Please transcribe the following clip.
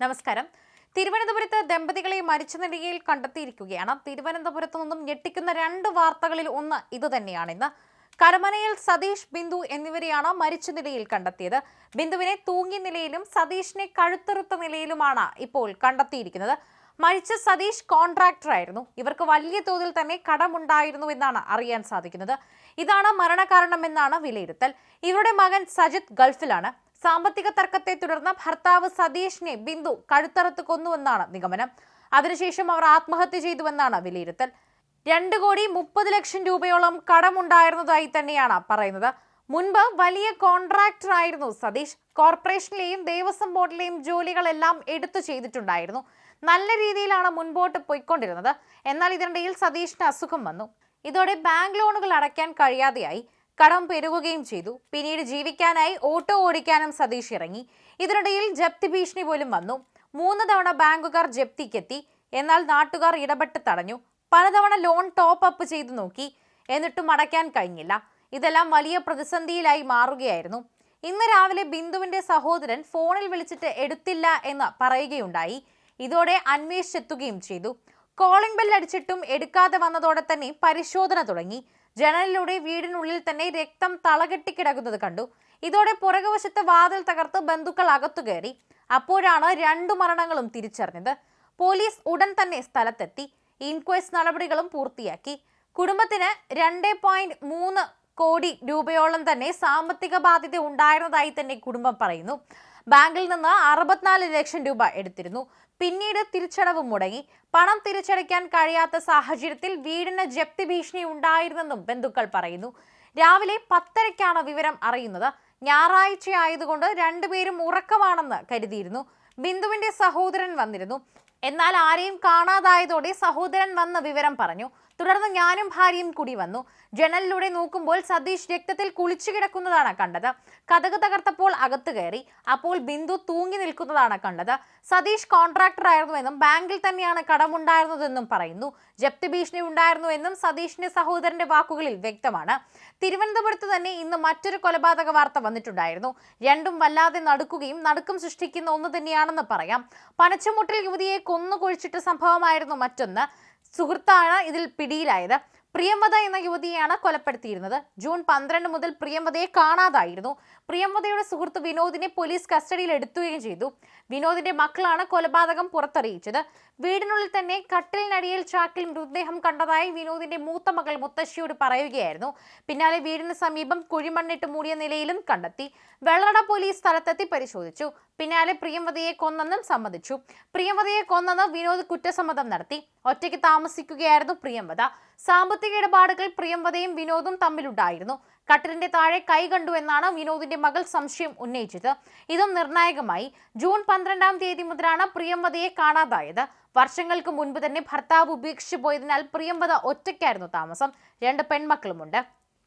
നമസ്കാരം. തിരുവനന്തപുരത്ത് ദമ്പതികളെ മരിച്ച നിലയിൽ കണ്ടെത്തിയിരിക്കുകയാണ്. തിരുവനന്തപുരത്ത് നിന്നും ഞെട്ടിക്കുന്ന രണ്ട് വാർത്തകളിൽ ഒന്ന് ഇതുതന്നെയാണിന്ന് കരമനയിൽ സതീഷ് ബിന്ദു എന്നിവരെയാണ് മരിച്ച നിലയിൽ കണ്ടെത്തിയത്. ബിന്ദുവിനെ തൂങ്ങിയ നിലയിലും സതീഷിനെ കഴുത്തെറുത്ത നിലയിലുമാണ് ഇപ്പോൾ കണ്ടെത്തിയിരിക്കുന്നത്. മരിച്ച സതീഷ് കോൺട്രാക്ടർ ആയിരുന്നു ഇവർക്ക് വലിയ തോതിൽ തന്നെ കടമുണ്ടായിരുന്നു എന്നാണ് അറിയാൻ സാധിക്കുന്നത്. ഇതാണ് മരണകാരണമെന്നാണ് വിലയിരുത്തൽ. ഇവരുടെ മകൻ സജിത് ഗൾഫിലാണ്. സാമ്പത്തിക തർക്കത്തെ തുടർന്ന് ഭർത്താവ് സതീഷിനെ ബിന്ദു കഴുത്തറുത്ത് കൊന്നുവെന്നാണ് നിഗമനം. അതിനുശേഷം അവർ ആത്മഹത്യ ചെയ്തുവെന്നാണ് വിലയിരുത്തൽ. രണ്ട് കോടി മുപ്പത് ലക്ഷം രൂപയോളം കടമുണ്ടായിരുന്നതായി തന്നെയാണ് പറയുന്നത്. മുൻപ് വലിയ കോൺട്രാക്ടർ ആയിരുന്നു സതീഷ്. കോർപ്പറേഷനിലെയും ദേവസ്വം ബോർഡിലെയും ജോലികളെല്ലാം എടുത്തു ചെയ്തിട്ടുണ്ടായിരുന്നു. നല്ല രീതിയിലാണ് മുൻപോട്ട് പോയിക്കൊണ്ടിരുന്നത്. എന്നാൽ ഇതിനിടയിൽ സതീഷിന് അസുഖം വന്നു. ഇതോടെ ബാങ്ക് ലോണുകൾ അടയ്ക്കാൻ കഴിയാതെയായി. കടം പെരുകുകയും ചെയ്തു. പിന്നീട് ജീവിക്കാനായി ഓട്ടോ ഓടിക്കാനും സതീഷ് ഇറങ്ങി. ഇതിനിടയിൽ ജപ്തി ഭീഷണി പോലും വന്നു. മൂന്ന് തവണ ബാങ്കുകാർ ജപ്തിക്കെത്തി. എന്നാൽ നാട്ടുകാർ ഇടപെട്ട് തടഞ്ഞു. പലതവണ ലോൺ ടോപ്പ് അപ്പ് ചെയ്തു നോക്കി. എന്നിട്ടും അടയ്ക്കാൻ കഴിഞ്ഞില്ല. ഇതെല്ലാം വലിയ പ്രതിസന്ധിയിലായി മാറുകയായിരുന്നു. ഇന്ന് രാവിലെ ബിന്ദുവിന്റെ സഹോദരൻ ഫോണിൽ വിളിച്ചിട്ട് എടുത്തില്ല എന്ന് പറയുകയുണ്ടായി. ഇതോടെ അന്വേഷിച്ചെത്തുകയും ചെയ്തു. കോളിംഗ് ബെൽ അടിച്ചിട്ടും എടുക്കാതെ വന്നതോടെ തന്നെ പരിശോധന തുടങ്ങി. ജനലിലൂടെ വീടിനുള്ളിൽ തന്നെ രക്തം തളകെട്ടി കിടക്കുന്നത് കണ്ടു. ഇതോടെ പുറകുവശത്തെ വാതിൽ തകർത്ത് ബന്ധുക്കൾ അകത്തു കയറി. അപ്പോഴാണ് രണ്ടു മരണങ്ങളും തിരിച്ചറിഞ്ഞത്. പോലീസ് ഉടൻ തന്നെ സ്ഥലത്തെത്തി. ഇൻക്വസ്റ്റ് നടപടികളും പൂർത്തിയാക്കി. കുടുംബത്തിന് രണ്ട് പോയിന്റ് മൂന്ന് കോടി രൂപയോളം തന്നെ സാമ്പത്തിക ബാധ്യത ഉണ്ടായിരുന്നതായി തന്നെ കുടുംബം പറയുന്നു. ബാങ്കിൽ നിന്ന് അറുപത്തിനാല് ലക്ഷം രൂപ എടുത്തിരുന്നു. പിന്നീട് തിരിച്ചടവ് മുടങ്ങി. പണം തിരിച്ചടയ്ക്കാൻ കഴിയാത്ത സാഹചര്യത്തിൽ വീടിന് ജപ്തി ഭീഷണി ഉണ്ടായിരുന്നെന്നും ബന്ധുക്കൾ പറയുന്നു. രാവിലെ പത്തരയ്ക്കാണ് വിവരം അറിയുന്നത്. ഞായറാഴ്ച ആയതുകൊണ്ട് രണ്ടുപേരും ഉറക്കമാണെന്ന് കരുതിയിരുന്നു. ബിന്ദുവിന്റെ സഹോദരൻ വന്നിരുന്നു. എന്നാൽ ആരെയും കാണാതായതോടെ സഹോദരൻ വന്ന വിവരം പറഞ്ഞു. തുടർന്ന് ഞാനും ഭാര്യയും കൂടി വന്നു. ജനലിലൂടെ നോക്കുമ്പോൾ സതീഷ് രക്തത്തിൽ കുളിച്ചു കിടക്കുന്നതാണ് കണ്ടത്. കഥക് തകർത്തപ്പോൾ അകത്ത് കയറി. അപ്പോൾ ബിന്ദു തൂങ്ങി നിൽക്കുന്നതാണ് കണ്ടത്. സതീഷ് കോൺട്രാക്ടർ ആയിരുന്നുവെന്നും ബാങ്കിൽ തന്നെയാണ് കടമുണ്ടായിരുന്നതെന്നും പറയുന്നു. ജപ്തി ഭീഷണി ഉണ്ടായിരുന്നുവെന്നും സതീഷിന്റെ സഹോദരന്റെ വാക്കുകളിൽ വ്യക്തമാണ്. തിരുവനന്തപുരത്ത് തന്നെ ഇന്ന് മറ്റൊരു കൊലപാതക വാർത്ത വന്നിട്ടുണ്ടായിരുന്നു. രണ്ടും വല്ലാതെ നടക്കുകയും നടുക്കം സൃഷ്ടിക്കുന്ന ഒന്ന് തന്നെയാണെന്ന് പറയാം. പനച്ചമുട്ടിൽ യുവതിയെ കൊന്നു കുഴിച്ചിട്ട സംഭവമായിരുന്നു മറ്റൊന്ന്. സുഹൃത്താണ് ഇതിൽ പിടിയിലായത്. പ്രിയംവത എന്ന യുവതിയെയാണ് കൊലപ്പെടുത്തിയിരുന്നത്. ജൂൺ പന്ത്രണ്ട് മുതൽ പ്രിയംവതയെ കാണാതായിരുന്നു. പ്രിയംവതയുടെ സുഹൃത്ത് വിനോദിനെ പോലീസ് കസ്റ്റഡിയിൽ എടുത്തുകയും ചെയ്തു. വിനോദിന്റെ മക്കളാണ് കൊലപാതകം പുറത്തറിയിച്ചത്. വീടിനുള്ളിൽ തന്നെ കട്ടിലിനടിയിൽ ചാക്കിൽ മൃതദേഹം കണ്ടതായി വിനോദിന്റെ മൂത്ത മകൾ മുത്തശ്ശിയോട് പറയുകയായിരുന്നു. പിന്നാലെ വീടിന് സമീപം കുഴിമണ്ണിട്ട് മൂടിയ നിലയിലും കണ്ടെത്തി. വെള്ളട പോലീസ് സ്ഥലത്തെത്തി പരിശോധിച്ചു. പിന്നാലെ പ്രിയംവതയെ കൊന്നെന്നും സമ്മതിച്ചു. പ്രിയംവതയെ കൊന്നെന്ന് വിനോദ് കുറ്റസമ്മതം നടത്തി. ഒറ്റയ്ക്ക് താമസിക്കുകയായിരുന്നു പ്രിയംവദ സാമ്പത്തിക ഇടപാടുകൾ പ്രിയംവദയും വിനോദും തമ്മിലുണ്ടായിരുന്നു. കട്ടിലിന്റെ താഴെ കൈ കണ്ടു എന്നാണ് വിനോദിന്റെ മകൾ സംശയം ഉന്നയിച്ചത്. ഇതും നിർണായകമായി. ജൂൺ പന്ത്രണ്ടാം തീയതി മുതലാണ് പ്രിയംവദയെ കാണാതായത്. വർഷങ്ങൾക്ക് മുൻപ് തന്നെ ഭർത്താവ് ഉപേക്ഷിച്ചു പോയതിനാൽ പ്രിയംവദ ഒറ്റയ്ക്കായിരുന്നു താമസം. രണ്ട് പെൺമക്കളുമുണ്ട്.